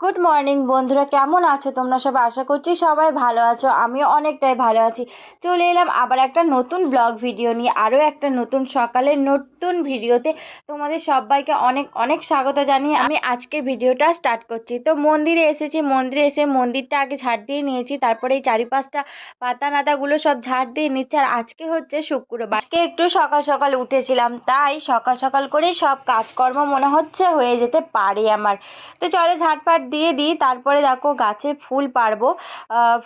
Good morning বন্ধুরা। কেমন আছো তোমরা সব আশা করছি সবাই ভালো আছো। আমিও অনেকটাই ভালো আছি। চলে এলাম আবার একটা নতুন ব্লগ ভিডিও নিয়ে, আরও একটা নতুন সকালের নতুন ভিডিওতে। তোমাদের সবাইকে অনেক অনেক স্বাগত জানিয়ে আমি আজকের ভিডিওটা স্টার্ট করছি। তো মন্দিরে এসেছি। মন্দিরে এসে মন্দিরটা আগে ঝাড় দিয়ে নিয়েছি। তারপরে এই চারিপাশটা পাতা নাতাগুলো সব ঝাড় দিয়ে নিচ্ছে। আর আজকে হচ্ছে শুক্রবার। আজকে একটু সকাল সকাল উঠেছিলাম। তাই সকাল সকাল করেই সব কাজকর্ম মনে হচ্ছে হয়ে যেতে পারে আমার। তো চলো ঝাঁটপাট দিয়ে দিই, তারপরে দেখো গাছে ফুল পারব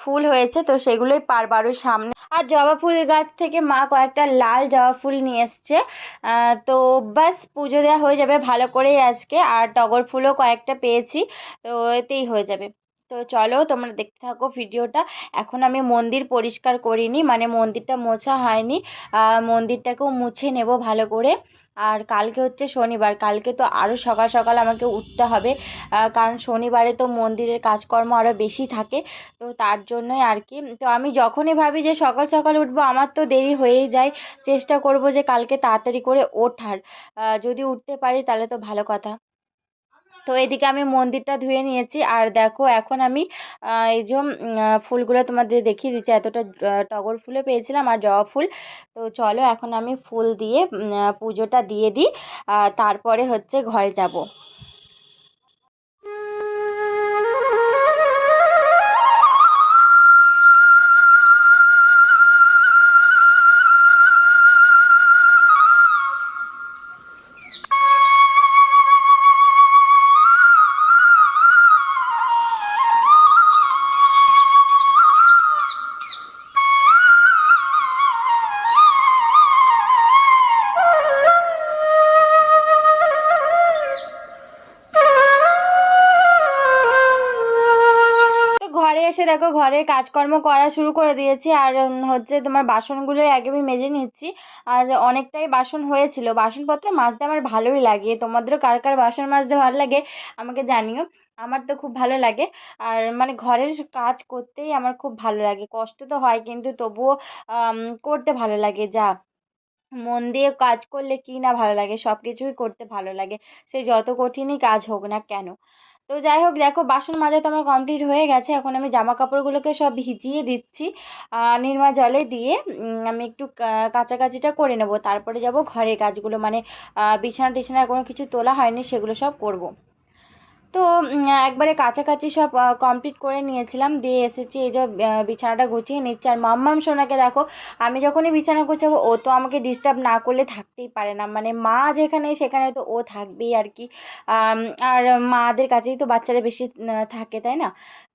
ফুল হয়েছে তো সেগুলোই পারব আরও সামনে। আর জবা ফুল গাছ থেকে মা কয়েকটা লাল জবা ফুল নিয়ে এসছে। তো ব্যাস পুজো দেওয়া হয়ে যাবে ভালো করেই আজকে। আর টগর ফুলও কয়েকটা পেয়েছি, তো এতেই হয়ে যাবে। তো চলো তোমরা দেখতে থাকো ভিডিওটা। এখন আমি মন্দির পরিষ্কার করিনি মানে মন্দিরটা মোছা হয়নি। মন্দিরটাকেও মুছে নেব ভালো করে। আর কালকে হচ্ছে শনিবার, কালকে তো আরও সকাল সকাল আমাকে উঠতে হবে। কারণ শনিবারে তো মন্দিরের কাজকর্ম আরও বেশি থাকে, তো তার জন্যই আর কি। তো আমি যখনই ভাবি যে সকাল সকাল উঠবো, আমার তো দেরি হয়েই যায়। চেষ্টা করব যে কালকে তাড়াতাড়ি করে ওঠার। যদি উঠতে পারি তাহলে তো ভালো কথা। তো এদিকে আমি মন্দিরটা ধুয়ে নিয়েছি। আর দেখো, এখন আমি এই যে ফুলগুলো তোমাদের দেখিয়ে দিচ্ছি। এতটা টগর ফুলে পেয়েছিলাম আর জবা ফুল। তো চলো, এখন আমি ফুল দিয়ে পুজোটা দিয়ে দিই। তারপরে হচ্ছে ঘরে যাব। এসে দেখো ঘরের কাজকর্ম করা শুরু করে দিয়েছি। আর হচ্ছে তোমার বাসনগুলো আগে আমি মেজে নিচ্ছি। আর অনেকটাই বাসন হয়েছিল। বাসনপত্র মাজতে আমার ভালোই লাগে। তোমাদেরও কার কার বাসন মাজতে ভালো লাগে আমাকে জানিও। আমার তো খুব ভালো লাগে। আর মানে ঘরের কাজ করতেই আমার খুব ভালো লাগে। কষ্ট তো হয় কিন্তু তবুও করতে ভালো লাগে যা। মন দিয়ে কাজ করলে কি না ভালো লাগে? সব কিছুই করতে ভালো লাগে। সে যত কঠিনই কাজ হোক না কেন। তো যাই হোক, দেখো বাসন মাজা তো আমার কমপ্লিট হয়ে গেছে। এখন আমি জামা কাপড়গুলোকে সব ভিজিয়ে দিচ্ছি নির্মা জলে দিয়ে আমি একটু কাচাকাচিটা করে নেব। তারপরে যাব ঘরের কাজগুলো মানে বিছানা টিছানা কোনো কিছু তোলা হয়নি, সেগুলো সব করব। তো একবারে কাছাকাছি সব কমপ্লিট করে নিয়েছিলাম। দিয়ে এসেছি এই যে বিছানাটা গুছিয়ে নিচ্ছি। আর মাম্মাম সোনাকে দেখো, আমি যখনই বিছানা গুছাবো, ও তো আমাকে ডিস্টার্ব না করলে থাকতেই পারে না। মানে মা যেখানে সেখানে তো ও থাকবেই আর কি। আর মাদের কাছেই তো বাচ্চারা বেশি থাকে, তাই না?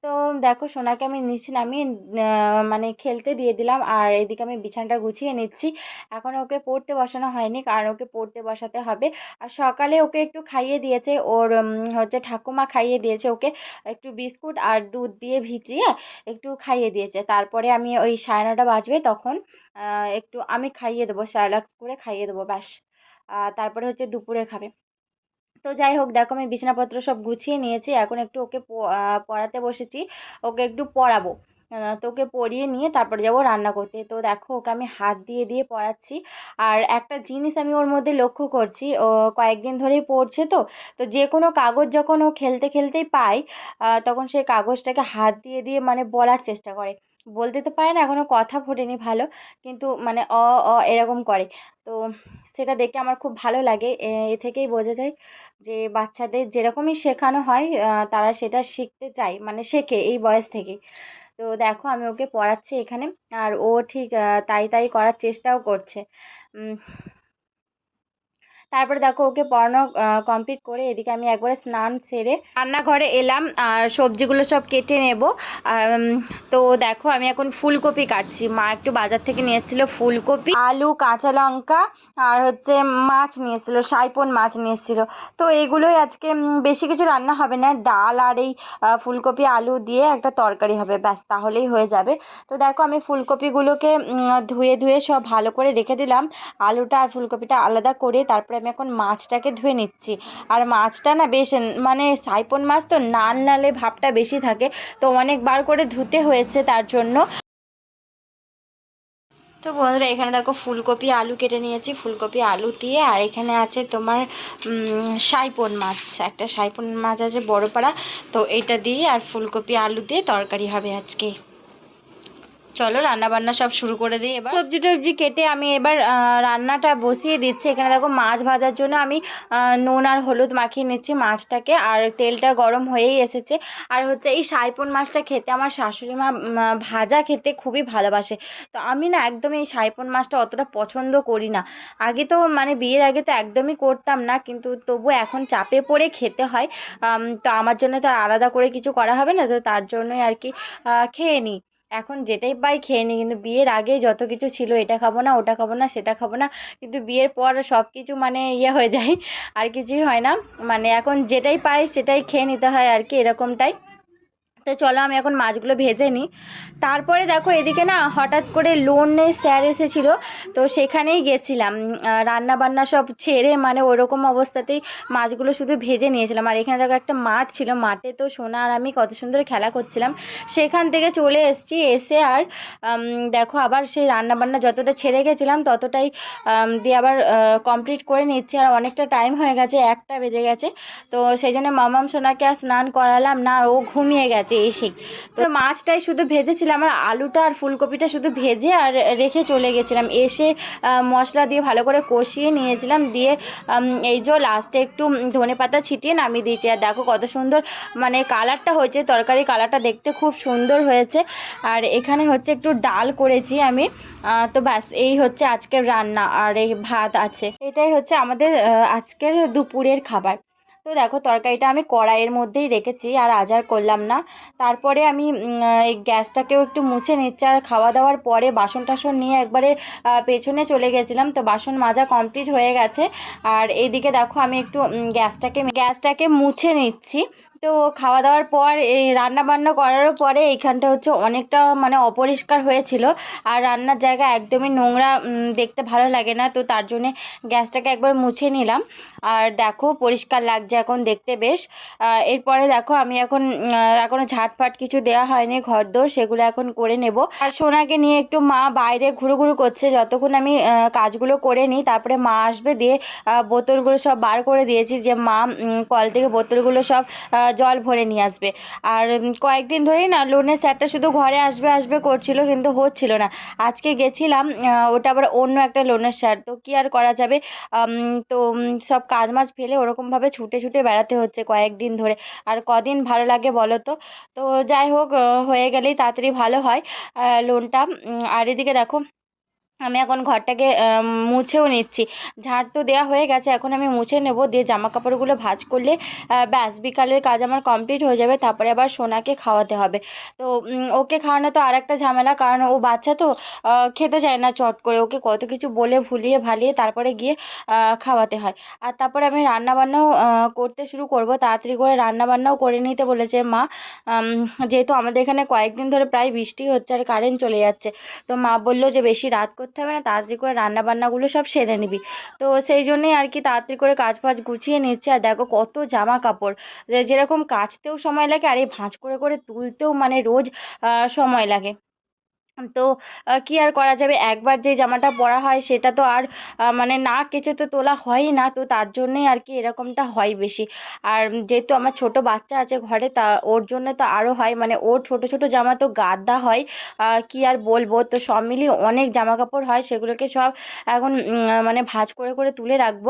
তো দেখো সোনাকে আমি নিচে নামিয়ে মানে খেলতে দিয়ে দিলাম আর এদিকে আমি বিছানাটা গুছিয়ে নিচ্ছি। এখন ওকে পড়তে বসানো হয়নি, কারণ ওকে পড়তে বসাতে হবে। আর সকালে ওকে একটু খাইয়ে দিয়েছে, ওর হচ্ছে ঠাকুমা খাইয়ে দিয়েছে ওকে একটু বিস্কুট আর দুধ দিয়ে ভিজিয়ে একটু খাইয়ে দিয়েছে। তারপরে আমি ওই সাড়ে নটা বাজবে তখন একটু আমি খাইয়ে দেবো স্যালাক্স করে খাইয়ে দেবো, ব্যাস। তারপরে হচ্ছে দুপুরে খাবে। তো যাই হোক দেখো আমি বিছানাপত্র সব গুছিয়ে নিয়েছি। এখন একটু ওকে পড়াতে বসেছি। ওকে একটু পড়াবো। আহ, তো ওকে পড়িয়ে নিয়ে তারপরে যাব রান্না করতে। তো দেখো ওকে আমি হাত দিয়ে দিয়ে পড়াচ্ছি। আর একটা জিনিস আমি ওর মধ্যে লক্ষ্য করছি ও কয়েকদিন ধরেই পড়ছে তো তো যে কোনো কাগজ যখন ও খেলতে খেলতেই পায় তখন সেই কাগজটাকে হাত দিয়ে দিয়ে মানে বলার চেষ্টা করে। বলতে তো পারে না এখনও কথা ফোটেনি ভালো কিন্তু মানে অ অ এরকম করে। তো সেটা দেখে আমার খুব ভালো লাগে। এ থেকেই বোঝা যায় যে বাচ্চাদের যেরকমই শেখানো হয় তারা সেটা শিখতে চায় মানে শেখে এই বয়স থেকে। তো দেখো আমি ওকে পড়াচ্ছি এখানে, আর ও ঠিক তাই তাই করার চেষ্টাও করছে। তারপরে দেখো ওকে পড়ানো কমপ্লিট করে এদিকে আমি একবারে স্নান সেরে রান্নাঘরে এলাম, আর সবজিগুলো সব কেটে নেব। তো দেখো আমি এখন ফুলকপি কাটছি। মা একটু বাজার থেকে নিয়ে এসেছিল ফুলকপি, আলু, কাঁচা লঙ্কা, আর হচ্ছে মাছ নিয়ে এসেছিল, সাইপন মাছ নিয়ে এসেছিল। তো এগুলোই আজকে বেশি কিছু রান্না হবে না। ডাল আর এই ফুলকপি, আলু দিয়ে একটা তরকারি হবে, ব্যাস, তাহলেই হয়ে যাবে। তো দেখো আমি ফুলকপিগুলোকে ধুয়ে ধুয়ে সব ভালো করে রেখে দিলাম। আলুটা আর ফুলকপিটা আলাদা করে তারপরে আমি এখন মাছটাকে ধুয়ে নিচ্ছি। আর মাছটা না বেশ মানে সাইপন মাছ তো নাল নালে ভাবটা বেশি থাকে, তো অনেকবার করে ধুতে হয়েছে তার জন্য। তো বন্ধুরা, এখানে দেখো ফুলকপি, আলু কেটে নিয়েছি। ফুলকপি, আলু দিয়ে, আর এখানে আছে তোমার সাইপন মাছ। একটা সাইপন মাছ আছে বড় পাড়া তো এইটা দিয়ে আর ফুলকপি, আলু দিয়ে তরকারি হবে আজকে। চলো রান্না বান্না সব শুরু করে দিই এবার। সবজি টবজি কেটে আমি এবার রান্নাটা বসিয়ে দিচ্ছি। এখানে দেখো মাছ ভাজার জন্য আমি নুন আর হলুদ মাখিয়ে নিচ্ছি মাছটাকে। আর তেলটা গরম হয়েই এসেছে। আর হচ্ছে এই সাইপন মাছটা খেতে আমার শাশুড়ি মা ভাজা খেতে খুবই ভালোবাসে। তো আমি না একদম এই সাইপন মাছটা অতটা পছন্দ করি না। আগে তো মানে বিয়ের আগে তো একদমই করতাম না। কিন্তু তবু এখন চাপে পড়ে খেতে হয়। তো আমার জন্য তো আলাদা করে কিছু করা হবে না। তো তার জন্যই আর কি খেয়ে নিই। এখন যেটাই পাই খেয়ে নিই, কিন্তু বিয়ের আগে যত কিছু ছিল এটা খাব না, ওটা খাব না, সেটা খাব না, কিন্তু বিয়ের পর সব কিছু মানে ইয়ে হয়ে যায়, আর কিছুই হয় না। মানে এখন যেটাই পাই সেটাই খেয়ে নিতে হয় আর কি, এরকমটাই। তো চলো আমি এখন মাছগুলো ভেজে নিই। তারপরে দেখো এদিকে না হঠাৎ করে লোনে স্যার এসেছিল। তো সেখানেই গেছিলাম। রান্না বান্না সব ছেড়ে মানে ওরকম অবস্থাতেই মাছগুলো শুধু ভেজে নিয়েছিলাম। আর এখানে দেখো একটা মাঠ ছিল, মাঠে তো সোনা আর আমি কত সুন্দর খেলা করছিলাম। সেখান থেকে চলে এসেছি, এসে আর দেখো আবার সেই রান্না বান্না যতটা ছেড়ে গেছিলাম ততটাই দিয়ে আবার কমপ্লিট করে নিচ্ছি। আর অনেকটা টাইম হয়ে গেছে, একটা বেজে গেছে। তো সেই জন্য মামাম সোনাকে আর স্নান করালাম না, ও ঘুমিয়ে গেছে। এসে তো মাছটাই শুধু ভেজেছিলাম আর আলুটা আর ফুলকপিটা শুধু ভেজে আর রেখে চলে গেছিলাম। এসে মশলা দিয়ে ভালো করে কষিয়ে নিয়েছিলাম। দিয়ে এই যে লাস্টে একটু ধনে পাতা ছিটিয়ে নামিয়ে দিয়েছি। আর দেখো কত সুন্দর মানে কালারটা হয়েছে, তরকারি কালারটা দেখতে খুব সুন্দর হয়েছে। আর এখানে হচ্ছে একটু ডাল করেছি আমি। তো ব্যাস, এই হচ্ছে আজকের রান্না আর এই ভাত আছে। এটাই হচ্ছে আমাদের আজকের দুপুরের খাবার। তো দেখো তরকারিটা আমি কড়াইয়ের মধ্যেই রেখেছি, আর আজার করলাম না। তারপরে আমি এই গ্যাসটাকেও একটু মুছে নিচ্ছি, আর খাওয়া দাওয়ার পরে বাসন টাসন নিয়ে একবারে পেছনে চলে গেছিলাম, তো বাসন মাজা কমপ্লিট হয়ে গেছে। আর এইদিকে দেখো আমি একটু গ্যাসটাকে গ্যাসটাকে মুছে নিচ্ছি। তো খাওয়া দাওয়ার পর এই রান্না বান্না করার পরে এইখানটা হচ্ছে অনেকটা মানে অপরিষ্কার হয়েছিল। আর রান্নার জায়গা একদমই নোংরা দেখতে ভালো লাগে না। তো তার জন্যে গ্যাসটাকে একবার মুছে নিলাম। আর দেখো পরিষ্কার লাগছে এখন দেখতে বেশ। এরপরে দেখো আমি এখন উম, এখনও ঝাটফাট কিছু দেওয়া হয়নি ঘরদোর সেগুলো এখন করে নেব। আর সোনাকে নিয়ে একটু মা বাইরে ঘুরু ঘুরু করছে। যতক্ষণ আমি কাজগুলো করে নিই তারপরে মা আসবে দিয়ে বোতলগুলো সব বার করে দিয়েছি যে মা কল থেকে বোতলগুলো সব জল ভরে নিয়ে আসবে। আর কয়েকদিন ধরেই না লোনের স্যারটা শুধু ঘরে আসবে আসবে করছিল কিন্তু হচ্ছিল না। আজকে গেছিলাম ওটা আবার অন্য একটা লোনের স্যার। তো কি আর করা যাবে? তো সব কাজ মাজ ফেলে ওরকমভাবে ছুটে ছুটে বেড়াতে হচ্ছে কয়েকদিন ধরে। আর কদিন ভালো লাগে বলো তো? তো যাই হোক হয়ে গেলেই তাড়াতাড়ি ভালো হয় লোনটা। আর এদিকে দেখো আমি এখন ঘরটাকে মুছেও নিচ্ছি। ঝাড় তো দেওয়া হয়ে গেছে, এখন আমি মুছে নেব। দিয়ে জামা কাপড়গুলো ভাঁজ করলে ব্যাস, বিকালের কাজ আমার কমপ্লিট হয়ে যাবে। তারপরে আবার সোনাকে খাওয়াতে হবে। তো ওকে খাওয়ানো তো আর একটা ঝামেলা, কারণ ও বাচ্চা তো খেতে চায় না চট করে। ওকে কত কিছু বলে, ভুলিয়ে ভালিয়ে তারপরে গিয়ে খাওয়াতে হয়। আর তারপরে আমি রান্নাবান্নাও করতে শুরু করব। তাড়াতাড়ি করে রান্নাবান্নাও করে নিতে বলেছে মা। যেহেতু আমাদের এখানে কয়েকদিন ধরে প্রায় বৃষ্টি হচ্ছে আর কারেন্ট চলে যাচ্ছে। তো মা বলল যে, বেশি রাত করতে হবে না, তাড়াতাড়ি করে রান্না বান্নাগুলো সব সেরে নিবি। তো সেই জন্যই আর কি তাড়াতাড়ি করে কাজ ফাজ গুছিয়ে নিচ্ছে। আর দেখো কত জামা কাপড় যেরকম কাচতেও সময় লাগে, আর এই ভাঁজ করে করে তুলতেও মানে রোজ সময় লাগে। তো কি আর করা যাবে? একবার যে জামাটা পরা হয় সেটা তো আর মানে না কেচে তো তোলা হয়ই না, তো তার জন্যেই আর কি এরকমটা হয় বেশি। আর যেহেতু আমার ছোট বাচ্চা আছে ঘরে, তা ওর জন্য তো আরও হয় মানে ওর ছোট ছোট জামা তো গাদা হয় কি আর বলব? তো সব মিলিয়ে অনেক জামা কাপড় হয়, সেগুলোকে সব এখন মানে ভাঁজ করে করে তুলে রাখব।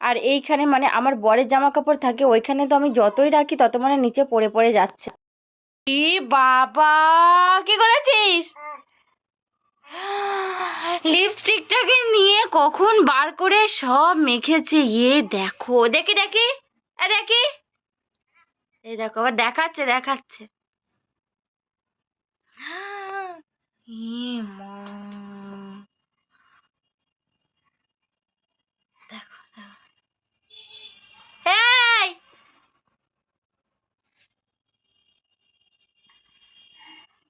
আর এইখানে মানে আমার বরের জামা কাপড় থাকে, ওইখানে তো আমি যতই রাখি, তত মানে নিচে পড়ে পড়ে যাচ্ছে। বাবা! কি করেছিস? লিপস্টিকটাকে নিয়ে কখন বার করে সব মেখেছে ইয়ে দেখো, দেখি দেখি দেখি এই দেখো, আবার দেখাচ্ছে দেখাচ্ছে।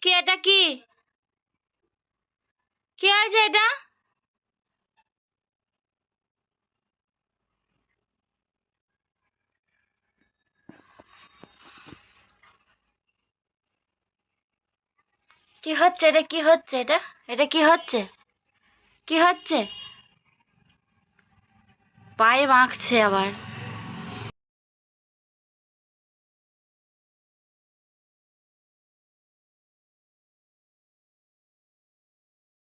কি, এটা কি হয়েছে এটা কি হচ্ছে এটা কি হচ্ছে এটা? এটা কি হচ্ছে? কি হচ্ছে? পায়ে বাঁকছে আবার।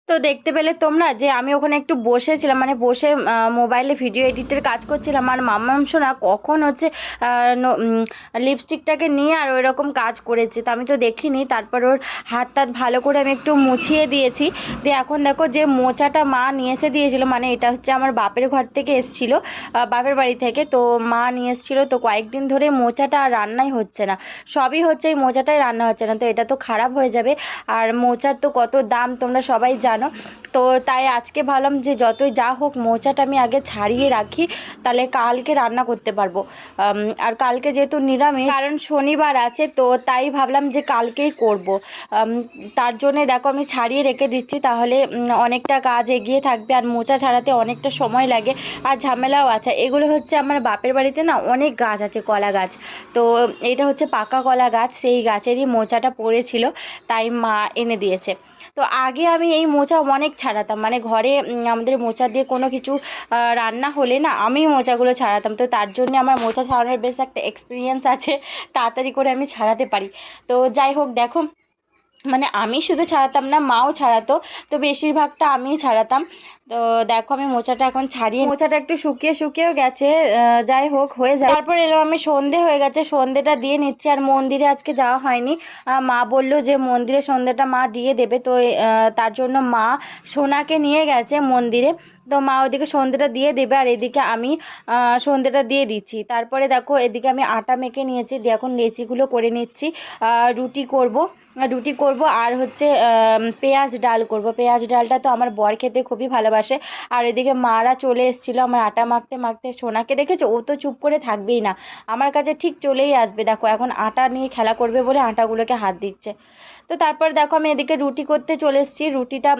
তো দেখতে পেলে তোমরা যে আমি ওখানে একটু বসেছিলাম মানে বসে মোবাইলে ভিডিও এডিটের কাজ করছিলাম আর মাম্মাম শোনা কখন হচ্ছে লিপস্টিকটাকে নিয়ে আর ওই রকম কাজ করেছে। তো আমি তো দেখিনি, তারপর ওর হাত টাত ভালো করে আমি একটু মুছিয়ে দিয়েছি। দিয়ে এখন দেখো যে মোচাটা মা নিয়ে এসে দিয়েছিলো মানে এটা হচ্ছে আমার বাপের ঘর থেকে এসেছিল বাপের বাড়ি থেকে। তো মা নিয়ে এসেছিল, তো কয়েকদিন ধরে মোচাটা আর রান্নাই হচ্ছে না। সবই হচ্ছে এই মোচাটাই রান্না হচ্ছে না, তো এটা তো খারাপ হয়ে যাবে। আর মোচার তো কত দাম, তোমরা সবাই জানো। তো তাই আজকে ভাবলাম যে যতই যা হোক মোচাটা আমি আগে ছাড়িয়ে রাখি, তাহলে কালকে রান্না করতে পারব। আর কালকে যেহেতু নিরামিষ, কারণ শনিবার আছে, তো তাই ভাবলাম যে কালকেই করব। তার জন্যে দেখো আমি ছাড়িয়ে রেখে দিচ্ছি, তাহলে অনেকটা কাজ এগিয়ে থাকবে আর মোচা ছাড়াতে অনেকটা সময় লাগে আর ঝামেলাও আছে। এগুলো হচ্ছে আমার বাপের বাড়িতে না অনেক গাছ আছে, কলা গাছ। তো এটা হচ্ছে পাকা কলা গাছ, সেই গাছেরই মোচাটা পড়েছিল, তাই মা এনে দিয়েছে। তো আগে আমি এই মোচা অনেক ছাড়াতাম। মানে ঘরে আমাদের মোচা দিয়ে কোনো কিছু রান্না হলে না আমি মোচাগুলো ছাড়াতাম। তো তার জন্য আমার মোচা ছাড়ানোর বেশ একটা এক্সপিরিয়েন্স আছে, তাড়াতাড়ি করে আমি ছাড়াতে পারি। তো যাই হোক, দেখো মানে আমি শুধু ছাড়াতাম না, মাও ছাড়াতো। তো বেশিরভাগটা আমিই ছাড়াতাম। তো দেখো আমি মোচাটা এখন ছাড়িয়ে মোচাটা একটু শুকিয়ে শুকিয়েও গেছে যাই হোক হয়ে যায় তারপর এলাম আমি সন্ধে হয়ে গেছে সন্ধেটা দিয়ে নিচ্ছি আর মন্দিরে আজকে যাওয়া হয়নি। মা বলল যে মন্দিরে সন্ধেটা মা দিয়ে দেবে তো তার জন্য মা সোনাকে নিয়ে গেছে মন্দিরে। তো মা ওদিকে সন্ধেটা দিয়ে দেবে আর এদিকে আমি সন্ধেটা দিয়ে দিচ্ছি। তারপরে দেখো এদিকে আমি আটা মেখে নিয়েছি দিয়ে এখন লেচিগুলো করে নিচ্ছি রুটি করব। রুটি করব আর হচ্ছে পেঁয়াজ ডাল করব। পেঁয়াজ ডালটা তো আমার বর খেতে খুবই ভালোবাসে। আর এদিকে মারা চলে এসেছিল আমার আটা মাখতে মাখতে। সোনাকে দেখেছ? ও তো চুপ করে থাকবেই না। আমার কাছে ঠিক চলেই আসবে। দেখো, এখন আটা নিয়ে খেলা করবে বলে আটাগুলোকে হাত দিচ্ছে। তো তারপর দেখো আমি এদিকে রুটি করতে চলে এসেছি। রুটিটা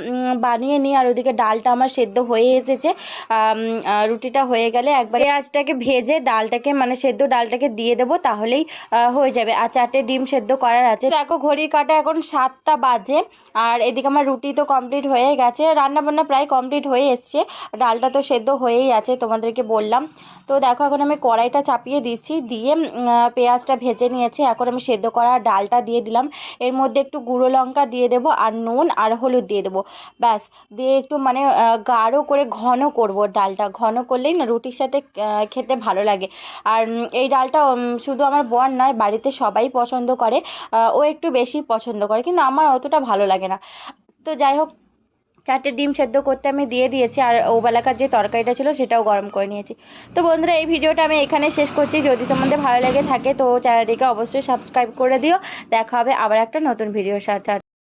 বানিয়ে নিই আর ওদিকে ডালটা আমার সেদ্ধ হয়ে এসেছে। রুটিটা হয়ে গেলে একবার পেঁয়াজটাকে ভেজে ডালটাকে মানে সেদ্ধ ডালটাকে দিয়ে দেবো তাহলেই হয়ে যাবে। আর চারটে ডিম সেদ্ধ করার আছে। দেখো ঘড়ির কাটা এখন সাতটা বাজে আর এদিকে আমার রুটি তো কমপ্লিট হয়ে গেছে। রান্না বান্না প্রায় কমপ্লিট হয়ে এসছে। ডালটা তো সেদ্ধ হয়েই আছে তোমাদেরকে বললাম। তো দেখো এখন আমি কড়াইটা চাপিয়ে দিচ্ছি। দিয়ে পেঁয়াজটা ভেজে নিয়েছি। এখন আমি সেদ্ধ করা ডালটা দিয়ে দিলাম। এর মধ্যে গুঁড়ো লঙ্কা দিয়ে দেবো আর নুন আর হলুদ দিয়ে দেবো। ব্যাস, দিয়ে একটু মানে গাঢ় করে ঘন করব ডালটা। ঘন করলেই না রুটির সাথে খেতে ভালো লাগে। আর এই ডালটা শুধু আমার বর নয়, বাড়িতে সবাই পছন্দ করে ও একটু বেশি পছন্দ করে, কিন্তু আমার অতটা ভালো লাগে না। তো যাই হোক চারটে ডিম সেদ্ধ করতে আমি দিয়ে দিয়েছি, আর ওবেলাকার যে তরকারিটা ছিল সেটাও গরম করে নিয়েছি। তো বন্ধুরা, এই ভিডিওটা আমি এখানে শেষ করছি। যদি তোমাদের ভালো লেগে থাকে তো চ্যানেলটিকে অবশ্যই সাবস্ক্রাইব করে দিও। দেখা হবে আবার একটা নতুন ভিডিওর সাথে।